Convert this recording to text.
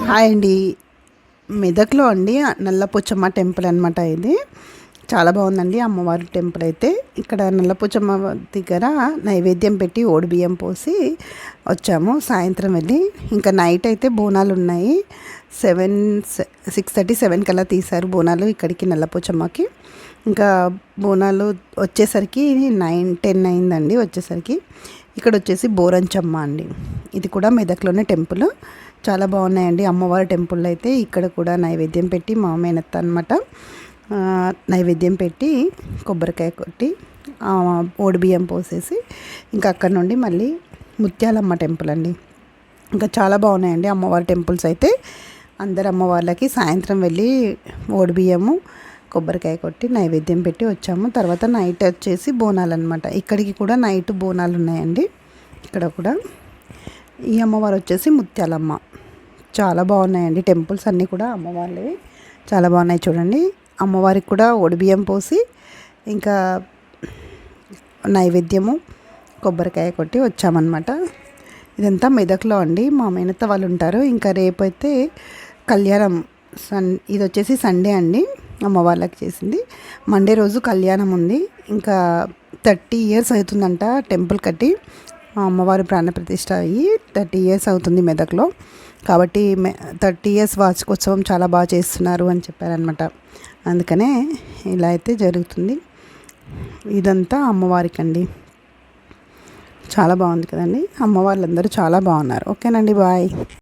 Hi అండి. మెదక్లో అండి నల్లపోచమ్మ టెంపుల్ అనమాట ఇది. చాలా బాగుందండి అమ్మవారి టెంపుల్ అయితే. ఇక్కడ నల్లపోచమ్మ దగ్గర నైవేద్యం పెట్టి ఓడి బియ్యం పోసి వచ్చాము. సాయంత్రం వెళ్ళి ఇంకా నైట్ అయితే బోనాలు ఉన్నాయి. సెవెన్ సిక్స్ థర్టీ సెవెన్ కల్లా తీశారు బోనాలు ఇక్కడికి నల్లపోచమ్మకి ఇంకా బోనాలు వచ్చేసరికి నైన్ టెన్ అయిందండి వచ్చేసరికి. ఇక్కడ వచ్చేసి బోరంచమ్మ అండి. ఇది కూడా మెదక్లోనే టెంపుల్. చాలా బాగున్నాయండి. అమ్మవారి టెంపుల్ అయితే ఇక్కడ కూడా నైవేద్యం పెట్టి మా మేనత్త అనమాట నైవేద్యం పెట్టి కొబ్బరికాయ కొట్టి ఓడి బియ్యం పోసేసి ఇంకా అక్కడ నుండి మళ్ళీ ముత్యాలమ్మ టెంపుల్ అండి. ఇంకా చాలా బాగున్నాయండి అమ్మవారి టెంపుల్స్ అయితే. అందరు అమ్మవార్లకి సాయంత్రం వెళ్ళి ఓడి బియ్యము కొబ్బరికాయ కొట్టి నైవేద్యం పెట్టి వచ్చాము. తర్వాత నైట్ వచ్చేసి బోనాలు అనమాట ఇక్కడికి కూడా నైట్ బోనాలు ఉన్నాయండి. ఇక్కడ కూడా. ఈ అమ్మవారు వచ్చేసి ముత్యాలమ్మ. చాలా బాగున్నాయండి టెంపుల్స్ అన్నీ కూడా అమ్మవార్లవి. చాలా బాగున్నాయి చూడండి. అమ్మవారికి కూడా ఒడిబియ్యం పోసి ఇంకా నైవేద్యము కొబ్బరికాయ కొట్టి వచ్చామన్నమాట. ఇదంతా మెదక్లో అండి. మా మేనత్త వాళ్ళు ఉంటారు. ఇంకా రేపైతే కళ్యాణం సన్ ఇది వచ్చేసి సండే అండి. అమ్మవార్లకు చేసింది. మండే రోజు కళ్యాణం ఉంది. ఇంకా థర్టీ ఇయర్స్ అవుతుందంట టెంపుల్ కట్టి. అమ్మవారి ప్రాణప్రతిష్ఠ అయ్యి థర్టీ ఇయర్స్ అవుతుంది మెదక్లో. కాబట్టి థర్టీ ఇయర్స్ వార్షికోత్సవం చాలా బాగా చేస్తున్నారు అని చెప్పారనమాట అందుకనే ఇలా అయితే జరుగుతుంది. ఇదంతా అమ్మవారికి అండి చాలా బాగుంది కదండి. అమ్మవార్లందరూ చాలా బాగున్నారు. ఓకేనండి బాయ్.